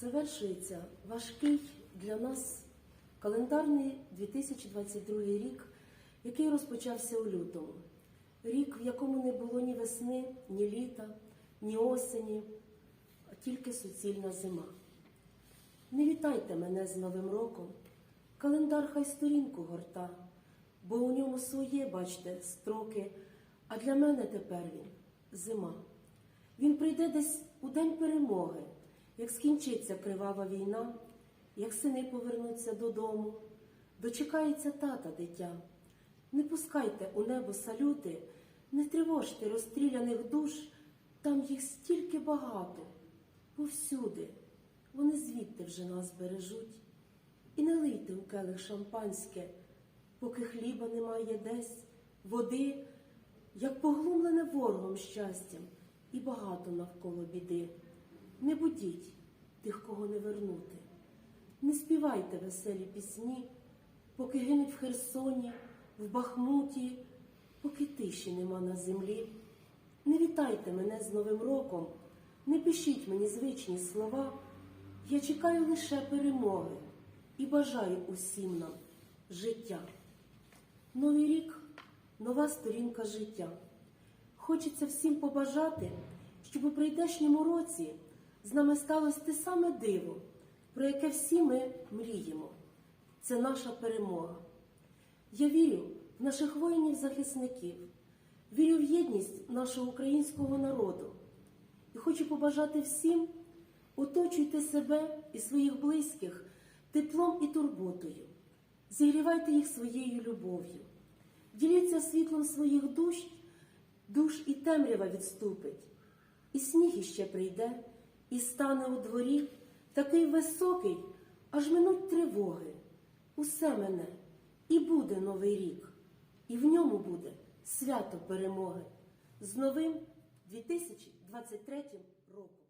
Завершується важкий для нас календарний 2022 рік, який розпочався у лютому. Рік, в якому не було ні весни, ні літа, ні осені, а тільки суцільна зима. Не вітайте мене з Новим роком, календар хай сторінку горта, бо у ньому своє, бачте, строки, а для мене тепер він зима. Він прийде десь у день перемоги, як скінчиться кривава війна, як сини повернуться додому, дочекається тата дитя. Не пускайте у небо салюти, не тривожте розстріляних душ, там їх стільки багато, повсюди. Вони звідти вже нас бережуть. І не лийте у келих шампанське, поки хліба немає десь, води, як поглумлене ворогом щастям, і багато навколо біди. Не будіть тих, кого не вернути. Не співайте веселі пісні, поки гинуть в Херсоні, в Бахмуті, поки тиші нема на землі. Не вітайте мене з Новим роком, не пишіть мені звичні слова. Я чекаю лише перемоги і бажаю усім нам життя. Новий рік нова сторінка життя. Хочеться всім побажати, щоб у прийдешньому році з нами сталося те саме диво, про яке всі ми мріємо. Це наша перемога. Я вірю в наших воїнів-захисників, вірю в єдність нашого українського народу. І хочу побажати всім оточуйте себе і своїх близьких теплом і турботою, зігрівайте їх своєю любов'ю, діліться світлом своїх душ, душ і темрява відступить, і сніг іще прийде, і стане у дворі такий високий, аж минуть тривоги. Усе мене, і буде новий рік, і в ньому буде свято перемоги з новим 2023 роком.